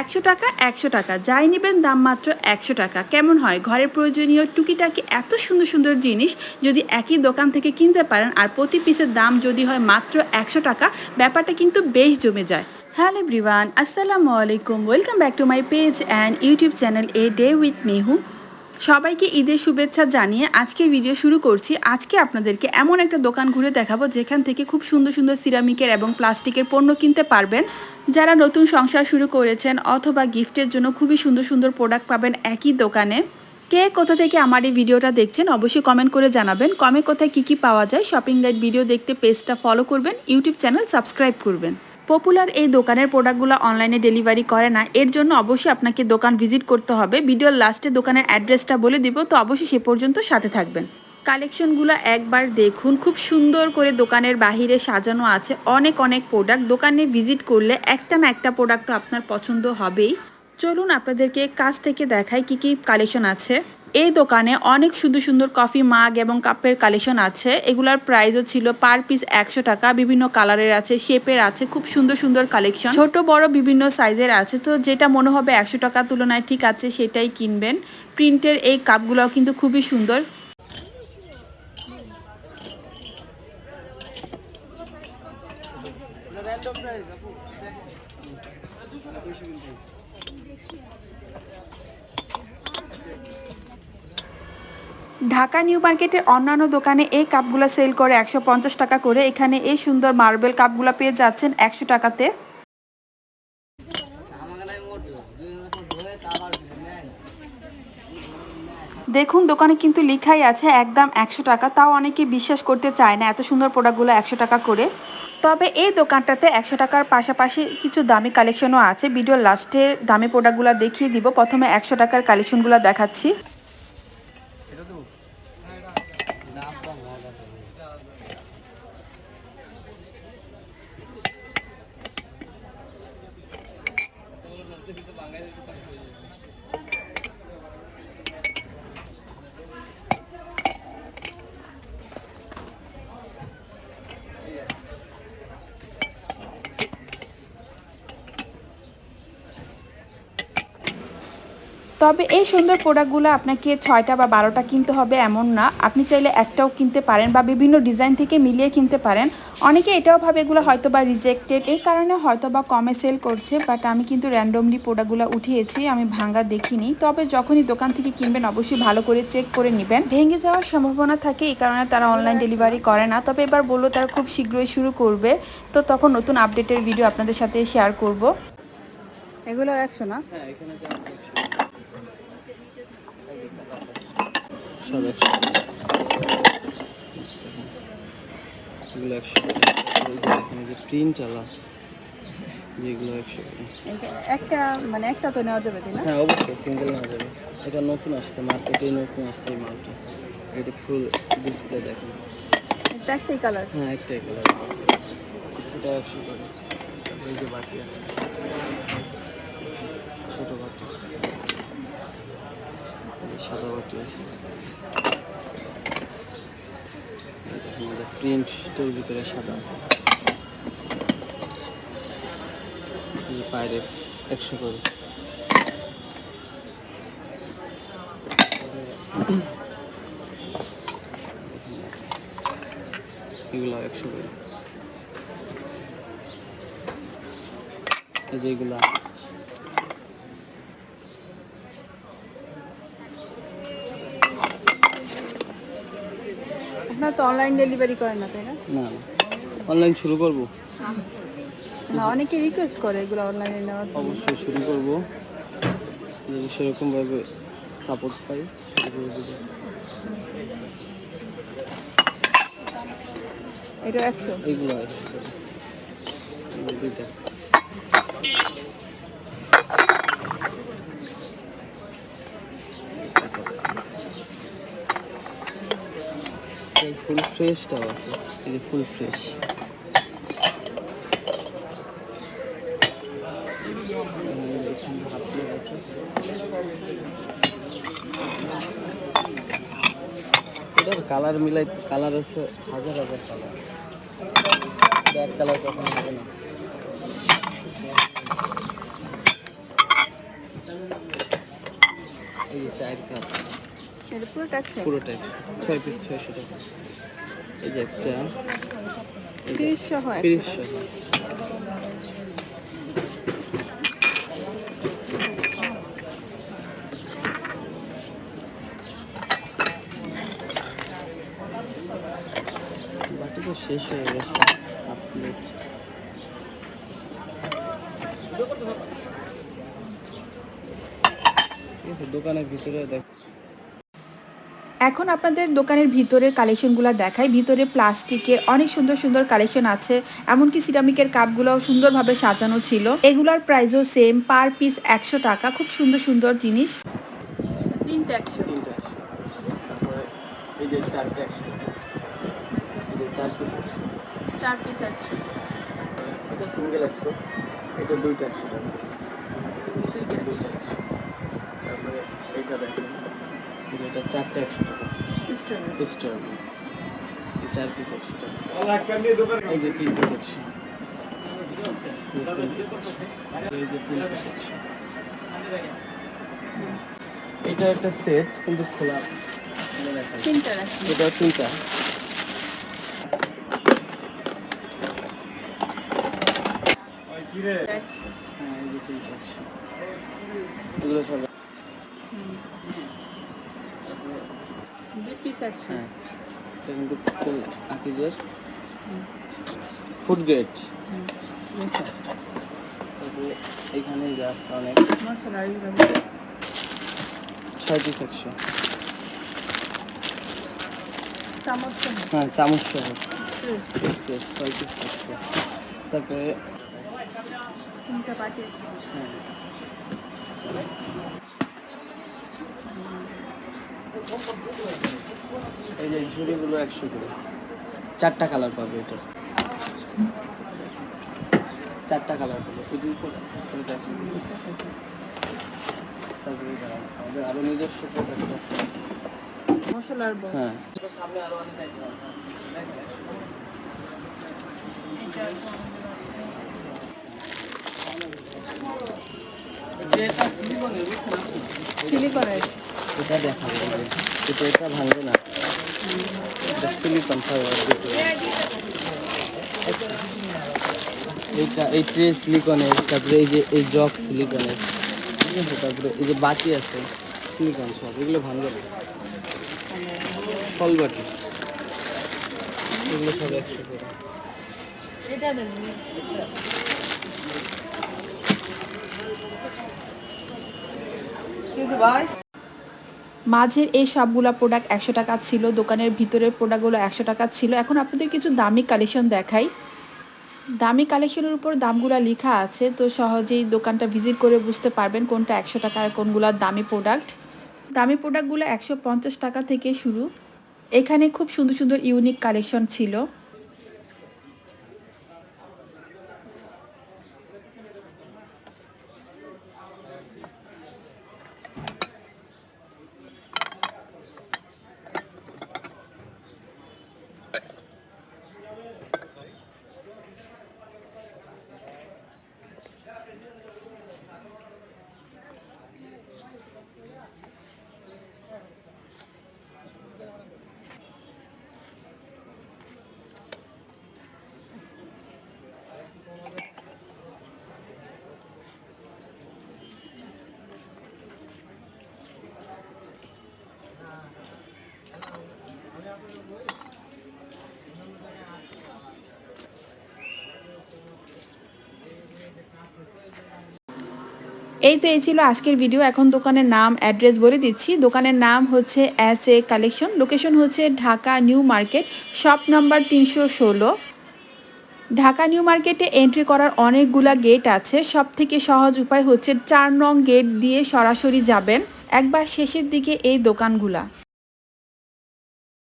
একশো টাকা একশো টাকা। যাই নেবেন, দাম মাত্র একশো টাকা। কেমন হয়? ঘরের প্রয়োজনীয় টুকিটাকি এত সুন্দর সুন্দর জিনিস যদি একই দোকান থেকে কিনতে পারেন আর প্রতি পিসের দাম যদি হয় মাত্র একশো টাকা, ব্যাপারটা কিন্তু বেশ জমে যায়। হ্যালো এভরিওয়ান, আসসালামু আলাইকুম। Welcome back to my page and YouTube channel a day with Mehu. সবাইকে ঈদের শুভেচ্ছা জানিয়ে আজকের ভিডিও শুরু করছি। আজকে আপনাদেরকে এমন একটা দোকান ঘুরে দেখাবো, যেখান থেকে খুব সুন্দর সুন্দর সিরামিকের এবং প্লাস্টিকের পণ্য কিনতে পারবেন। যারা নতুন সংসার শুরু করেছেন অথবা গিফটের জন্য খুবই সুন্দর সুন্দর প্রোডাক্ট পাবেন একই দোকানে। কে কোথা থেকে আমার এই ভিডিওটা দেখছেন অবশ্যই কমেন্ট করে জানাবেন। কমে কোথায় কী কী পাওয়া যায় শপিং গাইড ভিডিও দেখতে পেজটা ফলো করবেন ইউটিউব চ্যানেল সাবস্ক্রাইব করবেন। পপুলার এই দোকানের প্রোডাক্টগুলো অনলাইনে ডেলিভারি করে না। এর জন্য অবশ্যই আপনাকে দোকান ভিজিট করতে হবে। ভিডিওর লাস্টে দোকানের অ্যাড্রেসটা বলে দিব। তো অবশ্যই সে পর্যন্ত সাথে থাকবেন। কালেকশনগুলো একবার দেখুন। খুব সুন্দর করে দোকানের বাহিরে সাজানো আছে। অনেক অনেক প্রোডাক্ট। দোকানে ভিজিট করলে একটা না একটা প্রোডাক্ট তো আপনার পছন্দ হবেই। চলুন আপনাদেরকে কাছ থেকে দেখাই কি কি কালেকশন আছে। এই দোকানে অনেক সুন্দর সুন্দর কফি মাগ এবং কাপের কালেকশন আছে। এগুলার প্রাইসও ছিল পার পিস একশো টাকা। বিভিন্ন কালারের আছে শেপের আছে, খুব সুন্দর সুন্দর কালেকশন ছোট, বড় বিভিন্ন সাইজের আছে। তো যেটা মনে হবে একশো টাকার তুলনায় ঠিক আছে, সেটাই কিনবেন। প্রিন্টের এই কাপগুলোও কিন্তু খুবই সুন্দর। ঢাকা নিউ মার্কেটের অন্যান্য দোকানে এই কাপগুলো সেল করে একশো পঞ্চাশ টাকা করে এখানে এই সুন্দর মার্বেল কাপগুলো পেয়ে যাচ্ছেন একশো টাকাতে। দেখুন, দোকানে কিন্তু লেখাই আছে একদম একশো টাকা। তাও অনেকে বিশ্বাস করতে চায় না এত সুন্দর প্রোডাক্টগুলো একশো টাকা করে। তবে এই দোকানটাতে একশো টাকার পাশাপাশি কিছু দামি কালেকশনও আছে। ভিডিওর লাস্টে দামি প্রোডাক্টগুলো দেখিয়ে দিব। প্রথমে একশো টাকার কালেকশনগুলো দেখাচ্ছি। তবে এই সুন্দর প্রোডাক্টগুলো আপনাকে ছয়টা বা বারোটা কিনতে হবে এমন না। আপনি চাইলে একটাও কিনতে পারেন বা বিভিন্ন ডিজাইন থেকে মিলিয়ে কিনতে পারেন। অনেকে এটাও ভাবে এগুলো হয়তো বা রিজেক্টেড এই কারণে হয়তো বা কমে সেল করছে বাট আমি কিন্তু র্যান্ডমলি প্রোডাক্টগুলো উঠিয়েছি, আমি ভাঙ্গা দেখিনি। তবে যখনই দোকান থেকে কিনবেন, অবশ্যই ভালো করে চেক করে নেবেন। ভেঙে যাওয়ার সম্ভাবনা থাকে, এই কারণে তারা অনলাইন ডেলিভারি করে না। তবে এবার বলল তারা খুব শীঘ্রই শুরু করবে, তো তখন নতুন আপডেটের ভিডিও আপনাদের সাথে শেয়ার করব। এগুলো একশো না? হ্যাঁ এখানে যা আছে সব একশো। এগুলো একশো। যে এখানে যে প্রিন্ট আলা যেগুলো একশো। একটা মানে একটা তো নেওয়া যাবে তাই না? হ্যাঁ অবশ্যই সিঙ্গেল নেওয়া যাবে। এটা নতুন আসছে মার্কেটে নতুন আসছে এই মালটা। এটা ফুল ডিসপ্লে দেখেন। এটা একটাই কালার হ্যাঁ একটাই কালার এটা একশো করে। এই যে বাকি আছে ছোট বাটি এই যে সাদা বাটি আছে। প্রিন্টের ভিতরে সাদা আছে। পাইরেক্স একশো করে। এগুলো একশো করে। এই আপনারা তো অনলাইন ডেলিভারি করেন না তাই না? না অনলাইন শুরু করব। না অনেকে রিকোয়েস্ট করে এগুলো অনলাইনে নেওয়ার জন্য। অবশ্যই শুরু করব। যদি সেরকমভাবে সাপোর্ট পাই এটা একশো। এইগুলো দুইটা। ফুল ফ্রেশটাও আছে, এই যে ফুল ফ্রেশ। এটার কালার মিলাই, কালার আছে হাজার হাজার কালার। এক কালার কখন হবে না। এই চায়ের কাপ। এটা ছয় পিস ছয়শো টাকা। এই যে একটা তিরিশ বাটি তো শেষ হয়ে গেছে ঠিক আছে দোকানের ভিতরে দেখ এখন আপনাদের দোকানের ভিতরের কালেকশনগুলো দেখাই। ভিতরে প্লাস্টিকের অনেক সুন্দর সুন্দর কালেকশন আছে। এমনকি সিরামিকের কাপগুলোও সুন্দরভাবে সাজানো ছিল। এগুলোর প্রাইসও সেম পার পিস একশো টাকা। খুব সুন্দর সুন্দর জিনিস। তিনটা একশো। তিনটা একশো। তারপরে এই যে চারটে একশো। এই যে চার পিস একশো। চার পিস একশো। এটা সিঙ্গেল একশো। এটা দুইটা একশো টাকা। দুইটা দুইটা একশো। তারপরে এইটা যে এটা চারটে একশো টাকা। স্টোর চার পিস একশো টাকা। এই যে তিন পিস একশো। এই যে তিন পিস একশো। এটা একটা সেট কিন্তু খোলা। এটা তিনটা হ্যাঁ এগুলো সব তারপরে দুই পিস একশো হ্যাঁ এটা কিন্তু ফুল আকিজের। ফুড গ্রেড অনেক। মশলা ছয় পিস একশো হ্যাঁ চামচ সহ। Yes, ছয় পিস একশো তারপরে হ্যাঁ। এই যে ঝুড়িগুলো একশো করে। চারটা কালার পাবে এটা। চারটা কালার পাবে। পুজো করে আছে ওই দেখেন। তারপরে আমাদের আরও নিজস্ব প্রোডাক্ট আছে। মশলার হ্যাঁ। সামনে আরও অনেক আইটেম আছে সিলিকনের এটা দেখাবো এটা এটা ভাঙবে না। এটা সিলিকন ফাইবার এইটা এই ট্রে সিলিকনের তারপরে এই যে এই জগ সিলিকনের ঠিক আছে তারপরে এই যে বাটি আছে সিলিকন সব এগুলো ভাঙবে না। ফল বাটি এগুলো সব একশো করে এটা মাঝের এই সবগুলা প্রোডাক্ট একশো টাকা ছিল, দোকানের ভিতরের প্রোডাক্টগুলো একশো টাকা ছিল। এখন আপনাদের কিছু দামি কালেকশন দেখাই। দামি কালেকশনের উপর দামগুলো লেখা আছে, তো সহজেই দোকানটা ভিজিট করে বুঝতে পারবেন কোনটা একশো টাকা আর কোনগুলো দামি প্রোডাক্ট দামি প্রোডাক্টগুলো একশো পঞ্চাশ টাকা থেকে শুরু। এখানে খুব সুন্দর সুন্দর ইউনিক কালেকশন ছিল। এই তো এই ছিল আজকের ভিডিও এখন দোকানের নাম অ্যাড্রেস বলে দিচ্ছি। দোকানের নাম হচ্ছে অ্যাস এ কালেকশন লোকেশন হচ্ছে Dhaka new market shop number তিনশো ষোলো। ঢাকা নিউ মার্কেটে এন্ট্রি করার অনেকগুলা গেট আছে। সব থেকে সহজ উপায় হচ্ছে চার নং গেট দিয়ে সরাসরি যাবেন। একবার শেষের দিকে এই দোকানগুলা।